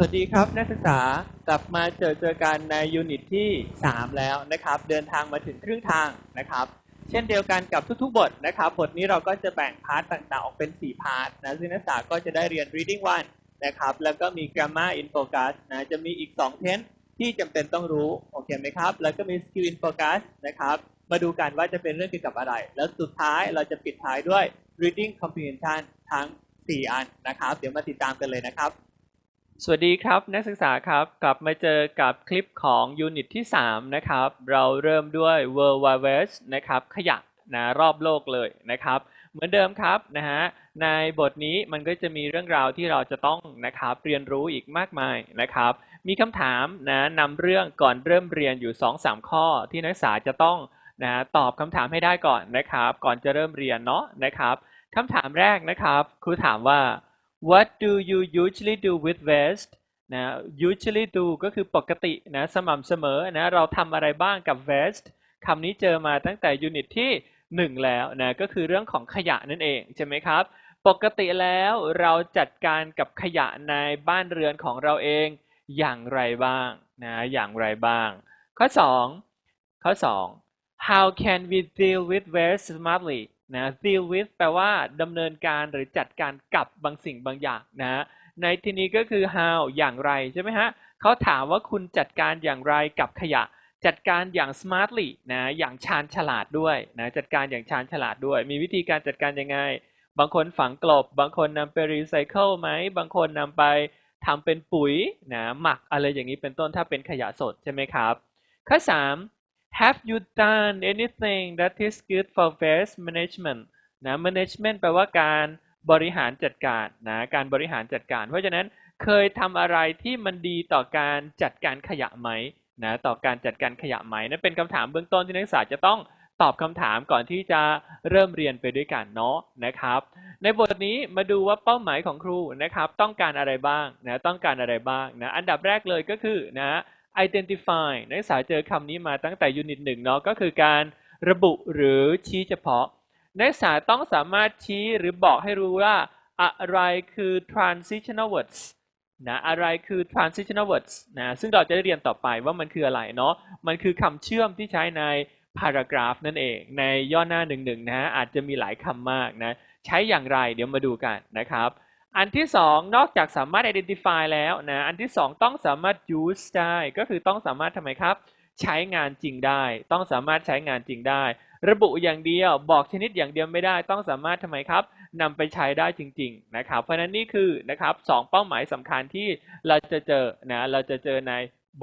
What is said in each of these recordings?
สวัสดีครับนักศึกษากลับมาเจอเจอกันในยูนิตที่ 3 แล้วนะครับ เดินทางมาถึงครึ่งทางนะครับ เช่นเดียวกันกับทุกๆ บทนะครับ บทนี้เราก็จะแบ่งพาร์ทต่างๆ ออกเป็น 4 พาร์ทนะซึ่งนักศึกษาก็จะได้เรียน reading one นะครับ แล้วก็มี grammar in focus นะจะมีอีก 2 เทนที่จำเป็นต้องรู้ โอเคไหมครับ แล้วก็มี skill in focus นะครับ มาดูกันว่าจะเป็นเรื่องเกี่ยวกับอะไร แล้วสุดท้ายเราจะปิดท้ายด้วย reading comprehension ทั้ง 4 อันนะครับ เดี๋ยวมาติดตามกันเลยนะครับ สวัสดีครับนักศึกษาครับกลับมาเจอกับคลิปของยูนิตที่ 3 นะครับ เราเริ่มด้วย World Wide Web นะครับขยะนะรอบโลกเลยนะครับ เหมือนเดิมครับนะฮะในบทนี้มันก็จะมีเรื่องราวที่เราจะต้องนะครับเรียนรู้อีกมากมายนะครับ มีคำถามนะนำเรื่องก่อนเริ่มเรียนอยู่ 2-3 ข้อที่นักศึกษาจะต้องนะตอบคำถามให้ได้ก่อนนะครับ ก่อนจะเริ่มเรียนเนาะนะครับคำถามแรกนะครับครูถามว่า What do you usually do with waste นะ usually do ก็คือปกตินะสม่ำเสมอนะเราทำอะไรบ้างกับ waste คำนี้เจอมาตั้งแต่ยูนิตที่ 1 แล้วนะก็คือเรื่องของขยะนั่นเองใช่ไหมครับ ปกติแล้วเราจัดการกับขยะในบ้านเรือนของเราเองอย่างไรบ้างนะอย่างไรบ้าง ข้อ 2 ข้อ 2 how can we deal with waste smartly นะ deal with แปลว่าดำเนินการหรือจัดการกับบางสิ่งบางอย่างนะในที่นี้ก็คือ how อย่างไรใช่ไหมฮะเขาถามว่าคุณจัดการอย่างไรกับขยะ จัดการอย่าง smartly นะอย่างชาญฉลาดด้วยนะจัดการอย่างชาญฉลาดด้วย มีวิธีการจัดการยังไง บางคนฝังกลบ บางคนนำไปรีไซเคิลไหม บางคนนำไปทำเป็นปุ๋ยนะหมักอะไรอย่างนี้เป็นต้นถ้าเป็นขยะสดใช่ไหมครับ ข้อ 3 Have you done anything that is good for waste management นะ management แปลว่าการบริหารจัดการนะการบริหารจัดการ เพราะฉะนั้นเคยทำอะไรที่มันดีต่อการจัดการขยะไหมนะต่อการจัดการขยะไหมนั่นเป็นคำถามเบื้องต้นที่นักศึกษาจะต้องตอบคำถามก่อนที่จะเริ่มเรียนไปด้วยกันเนาะนะครับ ในบทนี้มาดูว่าเป้าหมายของครูนะครับ ต้องการอะไรบ้างนะต้องการอะไรบ้างนะอันดับแรกเลยก็คือนะ identify นักศึกษาเจอคำนี้มาตั้งแต่ยูนิตหนึ่งเนาะก็คือการระบุหรือชี้เฉพาะ นักศึกษาต้องสามารถชี้หรือบอกให้รู้ว่าอะไรคือ transitional words นะอะไรคือ transitional words นะซึ่งเราจะได้เรียนต่อไปว่ามันคืออะไรเนาะมันคือคำเชื่อมที่ใช้ใน paragraph นั่นเอง ในย่อหน้าหนึ่งๆนะอาจจะมีหลายคำมากนะใช้อย่างไรเดี๋ยวมาดูกันนะครับ อันที่สองนอกจากสามารถ identify แล้วนะอันที่สองต้องสามารถ use ได้ก็คือต้องสามารถทำไมครับ ใช้งานจริงได้ ต้องสามารถใช้งานจริงได้ ระบุอย่างเดียวบอกชนิดอย่างเดียวไม่ได้ ต้องสามารถทำไมครับนำไปใช้ได้จริง ๆ นะครับ เพราะนั้นนี่คือนะครับสองเป้าหมายสำคัญที่เราจะเจอนะเราจะเจอใน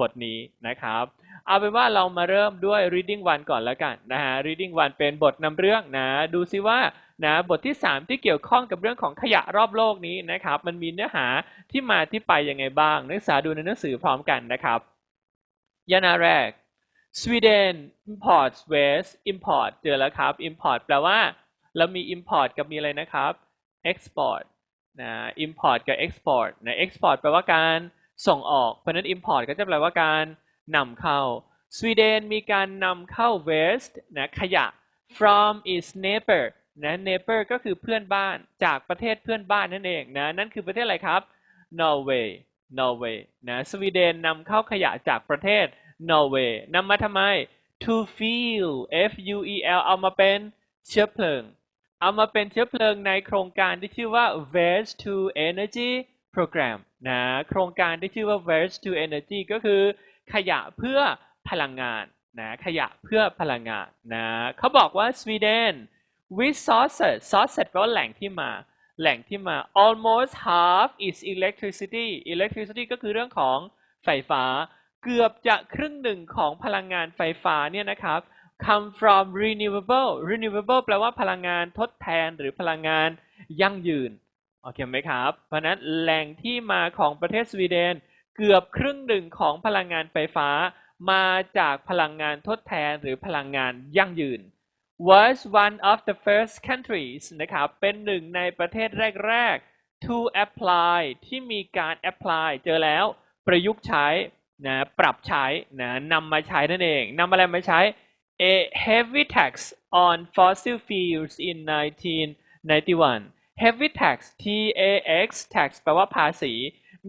บทนี้นะครับ เอาเป็นว่าเรามาเริ่มด้วย reading one ก่อนแล้วกันนะฮะ reading one เป็นบทนำเรื่องนะ ดูซิว่า นะบทที่ 3 ที่เกี่ยวข้องกับเรื่องของขยะรอบโลกนี้นะครับมันมีเนื้อหาที่มาที่ไปยังไงบ้าง นักศึกษาดูในหนังสือพร้อมกันนะครับยานาแรก Sweden imports waste import เจอแล้วครับ import แปลว่า เรามี import กับมีอะไรนะครับ export นะ import กับ export นะ export แปลว่าการส่งออก เพราะนั้น import ก็จะแปลว่าการนำเข้า สวีเดนมีการนำเข้า waste นะขยะ from its neighbor นะ neighbor ก็คือเพื่อนบ้านจากประเทศเพื่อนบ้านนั่นเองนะนั่นคือประเทศอะไรครับนอร์เวย์นอร์เวย์นะสวีเดนนำเข้าขยะจากประเทศนอร์เวย์นำมาทำไม to fuel F U E L เอามาเป็นเชื้อเพลิง เอามาเป็นเชื้อเพลิงในโครงการที่ชื่อว่า waste to energy program นะโครงการที่ชื่อว่า waste to energy ก็คือขยะเพื่อพลังงานนะขยะเพื่อพลังงานนะเขาบอกว่าสวีเดน with sources sources แปลว่าแหล่งที่มา แหล่งที่มา almost half is electricity electricity ก็คือเรื่องของไฟฟ้า เกือบจะครึ่งหนึ่งของพลังงานไฟฟ้าเนี่ยนะครับ come from renewable renewable แปลว่าพลังงานทดแทนหรือพลังงานยั่งยืน โอเคไหมครับ เพราะนั้นแหล่งที่มาของประเทศสวีเดน เกือบครึ่งหนึ่งของพลังงานไฟฟ้า มาจากพลังงานทดแทนหรือพลังงานยั่งยืน was one of the first countries นะครับเป็นหนึ่งในประเทศแรก ๆ to apply ที่มีการ apply เจอแล้ว ประยุกต์ใช้นะปรับใช้นะนำมาใช้นั่นเองนำอะไรมาใช้ a heavy tax on fossil fuels in 1991 heavy tax T A X tax แปลว่าภาษี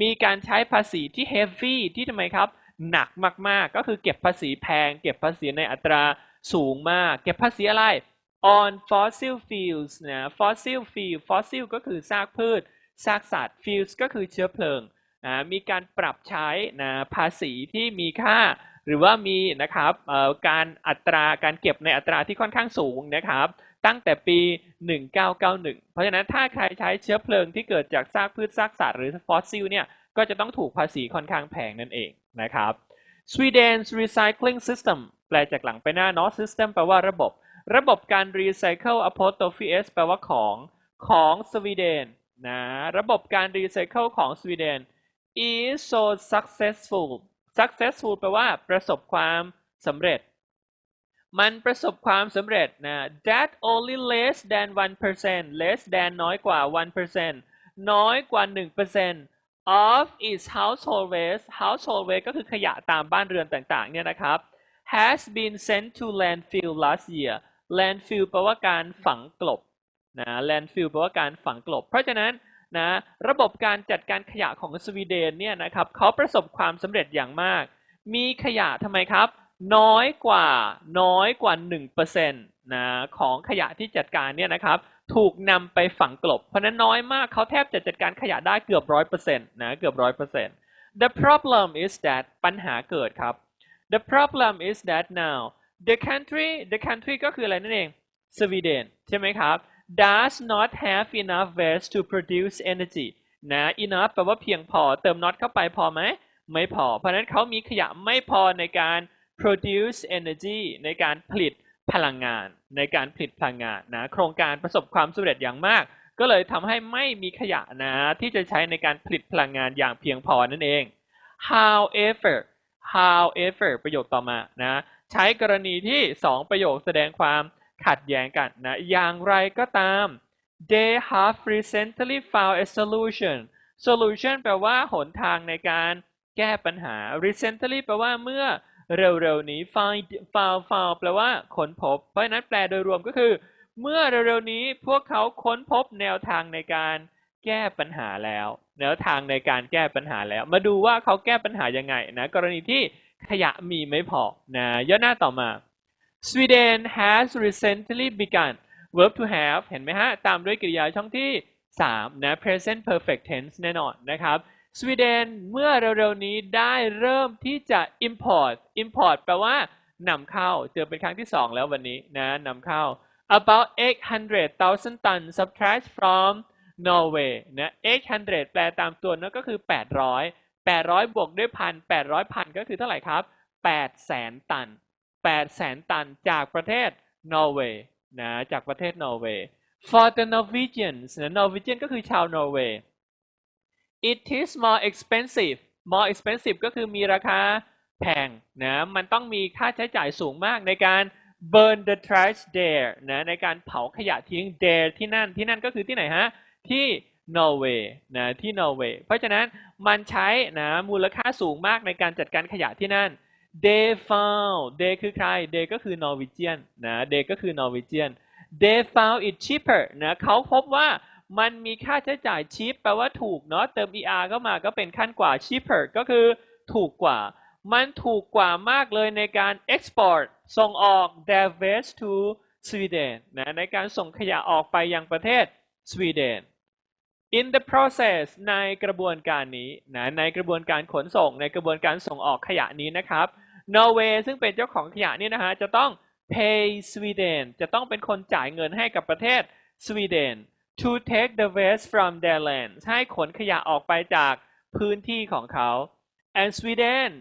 มีการใช้ภาษีที่ heavy ที่ทำไมครับ หนักมากๆ ก็คือเก็บภาษีแพง เก็บภาษีในอัตรา สูงมาก เก็บภาษีอะไร on fossil fuels นะ fossil fuel fossil ก็คือซากพืช ซากสัตว์ fuels ก็คือเชื้อเพลิงนะมีการปรับใช้นะภาษีที่มีค่า หรือว่ามีนะครับการอัตราการเก็บในอัตราที่ค่อนข้างสูงนะครับ ตั้งแต่ปี 1991 เพราะฉะนั้นถ้าใครใช้เชื้อเพลิงที่เกิดจากซากพืชซากสัตว์หรือฟอสซิลเนี่ยก็จะต้องถูกภาษีค่อนข้างแพงนั่นเองนะครับ Sweden's recycling system แปลจากหลังไปหน้าเนาะ system แปลว่าระบบ ระบบการ recycle apostrophe s แปลว่าของของสวีเดนนะระบบการ recycle ของสวีเดน is so successful successful แปลว่าประสบความสำเร็จ มันประสบความสำเร็จนะ that only less than 1% less than น้อยกว่า 1%น้อยกว่า 1% of its household waste household waste ก็คือขยะตามบ้านเรือนต่างๆ เนี่ยนะครับ has been sent to landfill last year landfill แปลว่าการฝังกลบนะ landfill แปลว่าการฝังกลบ เพราะฉะนั้นนะระบบการจัดการขยะของสวีเดนเนี่ยนะครับเขาประสบความสำเร็จอย่างมาก มีขยะทำไมครับ น้อยกว่าน้อยกว่า 1%นะของขยะที่จัดการเนี่ยนะครับ ถูกนำไปฝังกลบ เพราะนั้นน้อยมากเขาแทบจะจัดการขยะได้เกือบร้อยเปอร์เซ็นต์นะเกือบร้อยเปอร์เซ็นต์ the problem is that ปัญหาเกิดครับ the problem is that now the country the country ก็คืออะไรนั่นเองสวีเดนใช่ไหมครับ does not have enough waste to produce energy นะ enough แปลว่าเพียงพอเติม not เข้าไปพอไหมไม่พอ เพราะนั้นเขามีขยะไม่พอในการ produce energy ในการผลิต พลังงานในการผลิตพลังงานนะ โครงการประสบความสำเร็จอย่างมาก ก็เลยทำให้ไม่มีขยะนะ ที่จะใช้ในการผลิตพลังงานอย่างเพียงพอนั่นเอง however however ประโยคต่อมานะ ใช้กรณีที่ 2 ประโยคแสดงความขัดแย้งกันนะ อย่างไรก็ตาม they have recently found a solution solution แปลว่าหนทางในการแก้ปัญหา recently แปลว่าเมื่อ เร็วๆนี้ find found found แปลว่าค้นพบ เพราะฉะนั้นแปลโดยรวมก็คือ เมื่อเร็วๆนี้พวกเขาค้นพบแนวทางในการแก้ปัญหาแล้ว แนวทางในการแก้ปัญหาแล้ว มาดูว่าเขาแก้ปัญหายังไงนะกรณีที่ขยะมีไม่พอนะย่อหน้าต่อมา Sweden has recently begun verb to have เห็นไหมฮะ ตามด้วยกริยาช่องที่ 3 นะ present perfect tense แน่นอนนะครับ สวีเดนเมื่อเร็วๆนี้ได้เริ่มที่จะ import import แปลว่านำเข้า เจอเป็นครั้งที่ 2 แล้ววันนี้นะนำเข้า about 800,000 tons of trash from Norway นะ 800 แปลตามตัวนั่นก็คือ 800 800 บวกด้วยพัน800พันก็คือเท่าไหร่ครับ8แสนตัน8แสนตันจากประเทศนอร์เวย์นะจากประเทศนอร์เวย์ for the Norwegians นะ Norwegian ก็คือชาวนอร์เวย์ it is more expensive more expensive ก็คือมีราคาแพงนะมันต้องมีค่าใช้จ่ายสูงมากในการ burn the trash there นะในการเผาขยะทิ้ง there ที่นั่นที่นั่นก็คือที่ไหนฮะ ที่นอร์เวย์นะที่นอร์เวย์เพราะฉะนั้นมันใช้นะมูลค่าสูงมากในการจัดการขยะที่นั่น they found they คือใคร they ก็คือ Norwegian นะ they ก็คือ Norwegian they found it cheaper นะเขาพบว่า มันมีค่าใช้จ่าย cheap แปลว่าถูกเนาะเติม er เข้ามาก็เป็นขั้นกว่า cheaper ก็คือถูกกว่า มันถูกกว่ามากเลยในการ export ส่งออก their waste to Sweden นะในการส่งขยะออกไปยังประเทศสวีเดน in the process ในกระบวนการนี้นะในกระบวนการขนส่งในกระบวนการส่งออกขยะนี้นะครับนอร์เวย์ซึ่งเป็นเจ้าของขยะนี่นะฮะจะต้อง pay Sweden จะต้องเป็นคนจ่ายเงินให้กับประเทศสวีเดน to take the waste from their land ให้ขนขยะออกไปจากพื้นที่ของเขา and Sweden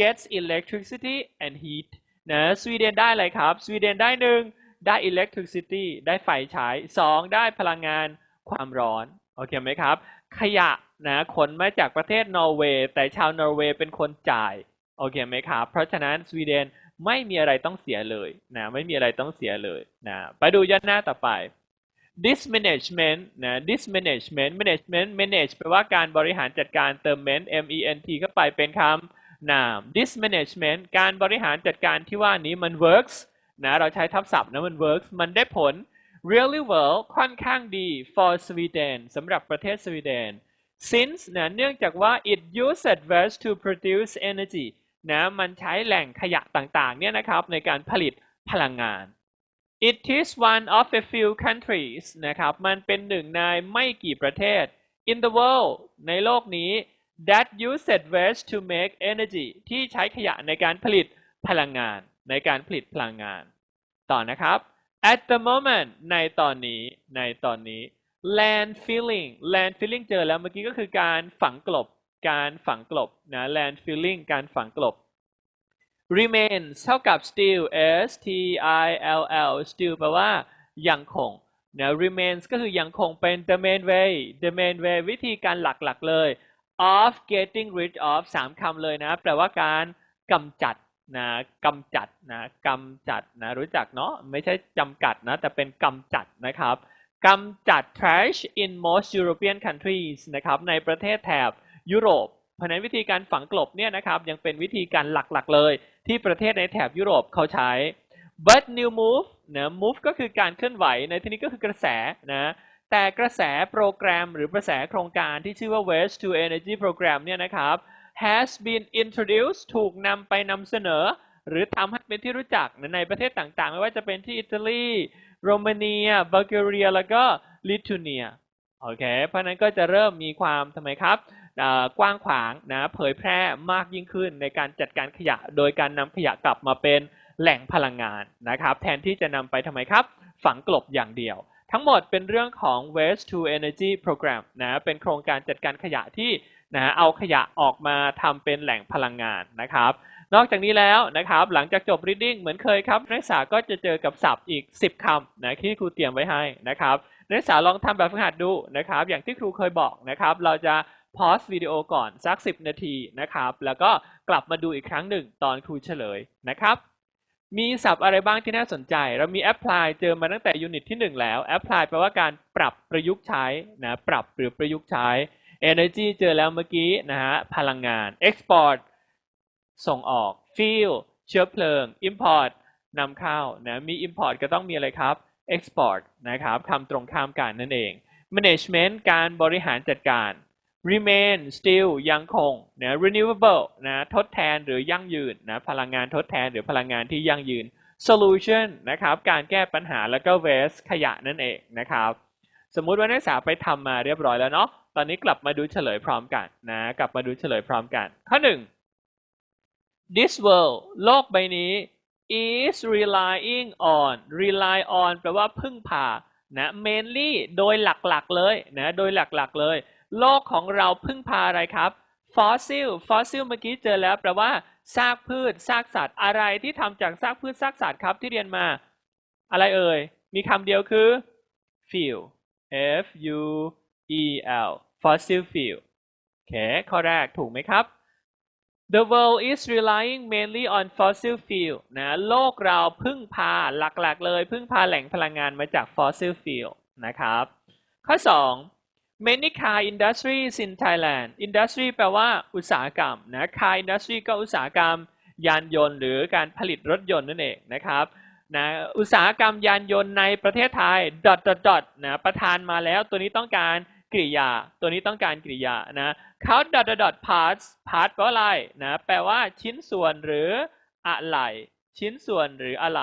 gets electricity and heat นะสวีเดนได้อะไรครับ สวีเดนได้หนึ่งได้ electricity ได้ไฟใช้สองได้พลังงานความร้อน โอเคไหมครับ ขยะนะขนมาจากประเทศนอร์เวย์ แต่ชาวนอร์เวย์เป็นคนจ่าย โอเคไหมครับ เพราะฉะนั้นสวีเดนไม่มีอะไรต้องเสียเลยนะไม่มีอะไรต้องเสียเลยนะไปดูยันหน้าต่อไป dismanagement นะ dismanagement management manage แปลว่าการบริหารจัดการเติม ment m e n t เข้าไปเป็นคำนาม dismanagement การบริหารจัดการที่ว่านี้มัน works นะเราใช้ทับศัพท์นะมัน works มันได้ผล really well ค่อนข้างดี for Sweden สำหรับประเทศสวีเดน since นะเนื่องจากว่า it uses waste to produce energy นะมันใช้แหล่งขยะต่างๆเนี่ยนะครับในการผลิตพลังงาน it is one of a few countries นะครับ มันเป็นหนึ่งในไม่กี่ประเทศ in the world ในโลกนี้ that uses waste to make energy ที่ใช้ขยะในการผลิตพลังงาน ในการผลิตพลังงาน ต่อนะครับ at the moment ในตอนนี้ ในตอนนี้ landfilling landfilling เจอแล้วเมื่อกี้ก็คือการฝังกลบ การฝังกลบนะ landfilling การฝังกลบ remains เท่ากับ still s t i l l still แปลว่ายังคงนะ remains ก็คือยังคงเป็น the main way the main way วิธีการหลักๆเลย of getting rid of สามคำเลยนะ แปลว่าการกำจัดนะกำจัดนะกำจัดนะรู้จักเนาะไม่ใช่จำกัดนะ แต่เป็นกำจัดนะครับกำจัด trash in most European countries นะครับในประเทศแถบยุโรป เพราะนั้นวิธีการฝังกลบเนี่ยนะครับยังเป็นวิธีการหลักๆเลย ที่ประเทศในแถบยุโรปเขาใช้ but new move นะ move ก็คือการเคลื่อนไหวในที่นี้ก็คือกระแสนะแต่กระแสโปรแกรมหรือกระแสโครงการที่ชื่อว่า waste to energy program เนี่ยนะครับ has been introduced ถูกนำไปนำเสนอ หรือทำให้เป็นที่รู้จักในประเทศต่างๆ ไม่ว่าจะเป็นที่อิตาลีโรมาเนียบัลแกเรีย แล้วก็ลิทัวเนียโอเคเพราะนั้นก็จะเริ่มมีความทำไมครับ กว้างขวางนะเผยแพร่มากยิ่งขึ้นในการจัดการขยะ โดยการนำขยะกลับมาเป็นแหล่งพลังงานนะครับ แทนที่จะนำไปทำไมครับ ฝังกลบอย่างเดียว ทั้งหมดเป็นเรื่องของ waste to energy program นะเป็นโครงการจัดการขยะที่นะเอาขยะออกมาทำเป็นแหล่งพลังงานนะครับ นอกจากนี้แล้วนะครับ หลังจากจบ reading เหมือนเคยครับ นักศึกษาก็จะเจอกับศัพท์อีก 10คำนะที่ครูเตรียมไว้ให้นะครับนักศึกษาลองทำแบบฝึกหัดดูนะครับ อย่างที่ครูเคยบอกนะครับ เราจะ พอสวิดีโอก่อนสัก 10 นาทีนะครับ แล้วก็กลับมาดูอีกครั้งหนึ่งตอนครูเฉลยนะครับมีศัพท์อะไรบ้างที่น่าสนใจ เรามี apply เจอมาตั้งแต่ยูนิตที่ 1 แล้ว apply แปลว่าการปรับประยุกต์ใช้นะ ปรับหรือประยุกต์ใช้ energy เจอแล้วเมื่อกี้นะฮะ พลังงาน export ส่งออก fuel เชื้อเพลิง import นำเข้านะ มี import ก็ต้องมีอะไรครับ export นะครับ คำตรงข้ามกันนั่นเอง management การบริหารจัดการ remain still ยังคงนะ renewable นะทดแทนหรือยั่งยืนนะพลังงานทดแทนหรือพลังงานที่ยั่งยืน solution นะครับการแก้ปัญหาแล้วก็ waste ขยะนั่นเองนะครับ สมมุติว่านักศึกษาไปทำมาเรียบร้อยแล้วเนาะตอนนี้กลับมาดูเฉลยพร้อมกันนะกลับมาดูเฉลยพร้อมกัน ข้อหนึ่ง this world โลกใบนี้ is relying on rely on แปลว่าพึ่งพานะ mainly โดยหลักๆเลยนะโดยหลักๆเลย โลกของเราพึ่งพาอะไรครับ fossil fossil เมื่อกี้เจอแล้วแปลว่าซากพืชซากสัตว์อะไรที่ทำจากซากพืชซากสัตว์ครับที่เรียนมา อะไรเอ่ย มีคำเดียวคือ fuel f u e l fossil fuel โอเคข้อแรกถูกไหมครับ The world is relying mainly on fossil fuel นะโลกเราพึ่งพาหลักๆเลย พึ่งพาแหล่งพลังงานมาจาก fossil fuel นะครับ ข้อ 2 many car industries in Thailand industry แปลว่าอุตสาหกรรมนะ car industry ก็อุตสาหกรรมยานยนต์หรือการผลิตรถยนต์นั่นเองนะครับนะอุตสาหกรรมยานยนต์ในประเทศไทย dot dot dot นะประธานมาแล้วตัวนี้ต้องการกริยา ตัวนี้ต้องการกริยานะเขา dot dot dot parts part แปลว่าอะไรนะแปลว่าชิ้นส่วนหรืออะไรชิ้นส่วนหรืออะไร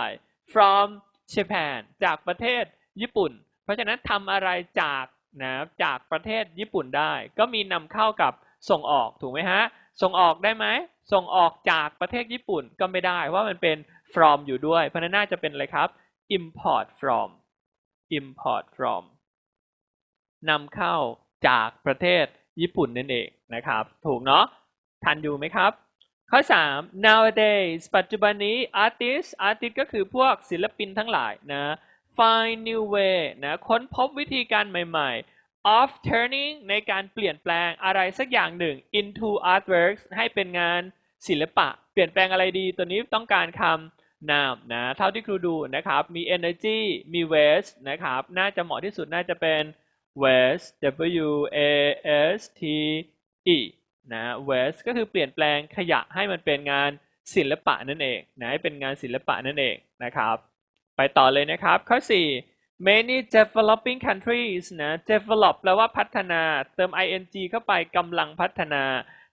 from Japan จากประเทศญี่ปุ่น เพราะฉะนั้นทำอะไรจาก นะจากประเทศญี่ปุ่นได้ ก็มีนำเข้ากับส่งออกถูกไหมฮะ ส่งออกได้ไหม ส่งออกจากประเทศญี่ปุ่นก็ไม่ได้ว่ามันเป็น from อยู่ด้วย เพราะฉะนั้นน่าจะเป็นอะไรครับ import from import from นำเข้าจากประเทศญี่ปุ่นนั่นเองนะครับ ถูกเนาะทันอยู่ไหมครับ ข้อ 3 nowadays ปัจจุบันนี้ artist artist ก็คือพวกศิลปินทั้งหลายนะ find new way นะค้นพบวิธีการใหม่ๆ of turning ในการเปลี่ยนแปลงอะไรสักอย่างหนึ่ง into artworks ให้เป็นงานศิลปะ เปลี่ยนแปลงอะไรดีตัวนี้ต้องการคำนามนะเท่าที่ครูดูนะครับ มี energy มี waste นะครับ น่าจะเหมาะที่สุดน่าจะเป็น waste w a s t e นะ waste ก็คือเปลี่ยนแปลงขยะให้มันเป็นงานศิลปะนั่นเองนะให้เป็นงานศิลปะนั่นเองนะครับ ไปต่อเลยนะครับ ข้อ many developing countries นะ develop แปลว่าพัฒนา เติม ing เข้าไปกำลังพัฒนา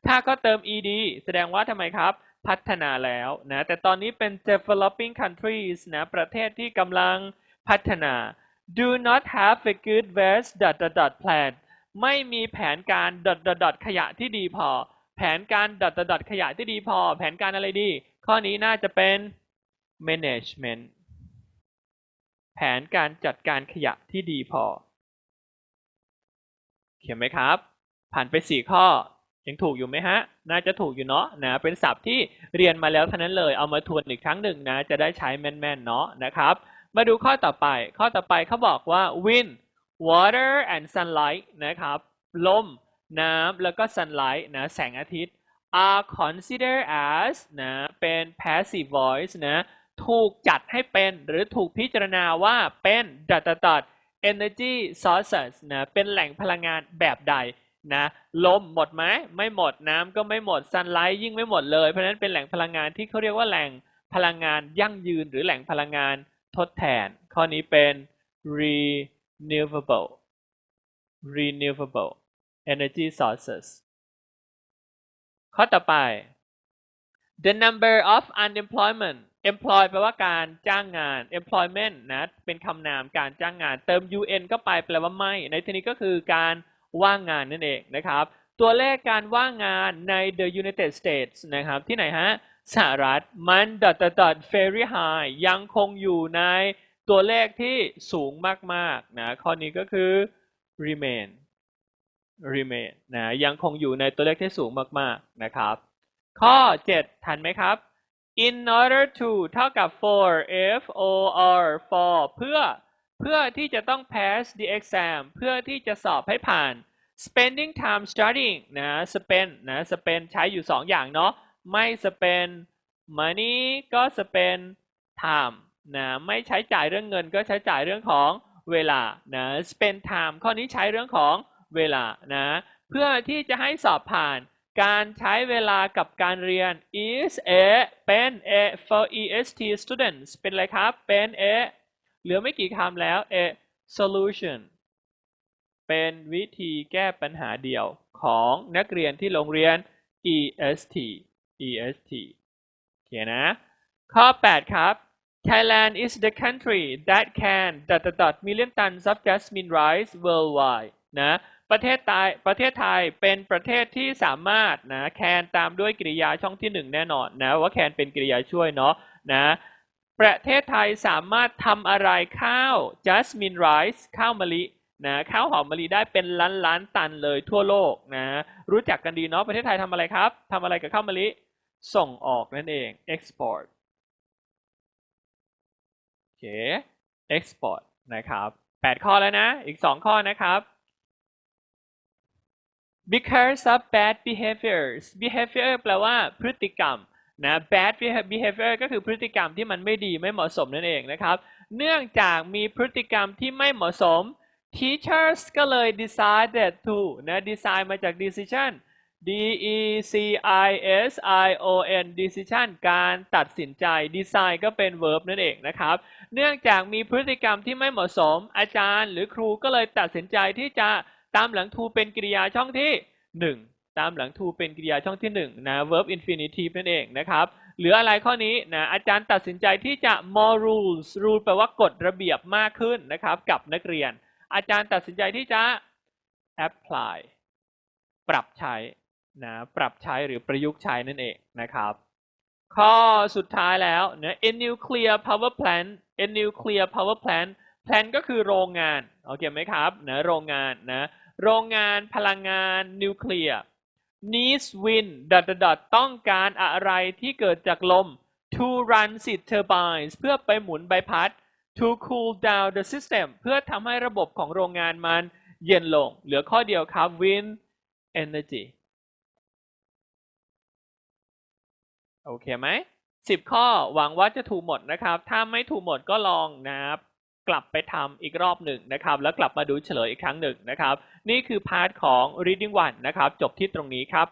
ถ้าก็เติม ed แสดงว่าทำไมครับ พัฒนาแล้วนะ แต่ตอนนี้เป็น developing countries นะ ประเทศที่กำลังพัฒนา do not have a good waste dot dot dot plan ไม่มีแผนการ dot dot dot ขยะที่ดีพอ แผนการ dot dot dot ขยะที่ดีพอ แผนการอะไรดี ข้อนี้น่าจะเป็น management ผนการจัดการขยะที่ดีพอ เขียนไหมครับ ผ่านไปสี่ข้อ ยังถูกอยู่ไหมฮะ น่าจะถูกอยู่เนาะนะ เป็นศัพท์ที่เรียนมาแล้วเท่านั้นเลย เอามาทวนอีกครั้งหนึ่งนะ จะได้ใช้แม่นๆเนาะนะครับ มาดูข้อต่อไป ข้อต่อไปเขาบอกว่า wind water and sunlight นะครับ ลม น้ำ แล้วก็ sunlight นะ แสงอาทิตย์ are considered as นะ เป็น passive voice นะ ถูกจัดให้เป็นหรือถูกพิจารณาว่าเป็น dot dot dot energy sources นะเป็นแหล่งพลังงานแบบใดนะลมหมดไหมไม่หมดน้ำก็ไม่หมด sunlight ยิ่งไม่หมดเลยเพราะฉะนั้นเป็นแหล่งพลังงานที่เขาเรียกว่าแหล่งพลังงานยั่งยืนหรือแหล่งพลังงานทดแทน ข้อนี้เป็น renewable renewable energy sources ข้อต่อไป the number of unemployment employ แปลว่าการจ้างงาน employment นะเป็นคำนามการจ้างงาน เติม un เข้าไปแปลว่าไม่ ในที่นี้ก็คือการว่างงานนั่นเองนะครับ ตัวเลขการว่างงานใน the United States นะครับ ที่ไหนฮะ สหรัฐมัน dot dot dot very high ยังคงอยู่ในตัวเลขที่สูงมากๆนะข้อนี้ก็คือ remain remain นะยังคงอยู่ในตัวเลขที่สูงมากๆนะครับ ข้อ 7 ทันไหมครับ in order to เท่ากับ for f o r for เพื่อ เพื่อที่จะต้อง pass the exam เพื่อที่จะสอบให้ผ่าน spending time studying นะ spend นะ spend ใช้อยู่ 2 อย่างเนาะ ไม่ spend money ก็ spend time นะ ไม่ใช้จ่ายเรื่องเงิน ก็ใช้จ่ายเรื่องของเวลา นะ spend time ข้อนี้ใช้เรื่องของเวลา นะ เพื่อที่จะให้สอบผ่าน การใช้เวลากับการเรียน is a เป็น a for est students เป็นอะไรครับ เป็น a เหลือไม่กี่คำแล้ว a solution เป็นวิธีแก้ปัญหาเดียวของนักเรียนที่โรงเรียน est est โอเคนะ ข้อ 8 ครับ Thailand is the country that can dot dot dot million tons of jasmine rice worldwide นะประเทศไทยประเทศไทยเป็นประเทศที่สามารถนะ can ตามด้วยกริยาช่องที่หนึ่งแน่นอนนะว่า can เป็นกริยาช่วยเนาะนะประเทศไทยสามารถทำอะไรข้าว jasmine rice ข้าวมะลินะข้าวหอมมะลิได้เป็นล้านล้านตันเลยทั่วโลกนะรู้จักกันดีเนาะประเทศไทยทำอะไรครับทำอะไรกับข้าวมะลิส่งออกนั่นเอง export โอเค export นะครับ 8 ข้อแล้วนะ อีก 2 ข้อนะครับ because of bad behaviors behavior แปลว่าพฤติกรรมนะ bad behavior ก็คือพฤติกรรมที่มันไม่ดีไม่เหมาะสมนั่นเองนะครับ เนื่องจากมีพฤติกรรมที่ไม่เหมาะสม teachers ก็เลย decided to นะ decide มาจาก decision D E C I S I O N decision การตัดสินใจ decide ก็เป็น verb นั่นเองนะครับ เนื่องจากมีพฤติกรรมที่ไม่เหมาะสมอาจารย์ หรือครูก็เลยตัดสินใจที่จะ ตามหลัง to เป็นกริยาช่องที่ 1 ตามหลัง to เป็นกริยาช่องที่1นะ verb infinitive นั่นเองนะครับหรืออะไรข้อนี้นะอาจารย์ตัดสินใจที่จะ more rules rule แปลว่ากฎระเบียบมากขึ้นนะครับ กับนักเรียน อาจารย์ตัดสินใจที่จะ apply ปรับใช้นะปรับใช้หรือประยุกต์ใช้นั่นเองนะครับข้อสุดท้ายแล้วนะ a nuclear power plant a nuclear power plant plant ก็คือโรงงานโอเคไหมครับนะโรงงานนะโรงงานพลังงานนิวเคลียร์ needs wind dot dot dot ต้องการอะไรที่เกิดจากลม to run seed turbines เพื่อไปหมุนใบพัด to cool down the system เพื่อทำให้ระบบของโรงงานมันเย็นลง เหลือข้อเดียวครับ wind energy โอเคไหมสิบข้อหวังว่าจะถูกหมดนะครับ ถ้าไม่ถูกหมดก็ลองนะครับ กลับไปทำอีกรอบหนึ่งนะครับ แล้วกลับมาดูเฉลยอีกครั้งหนึ่งนะครับ นี่คือพาร์ทของ reading one นะครับ จบที่ตรงนี้ครับ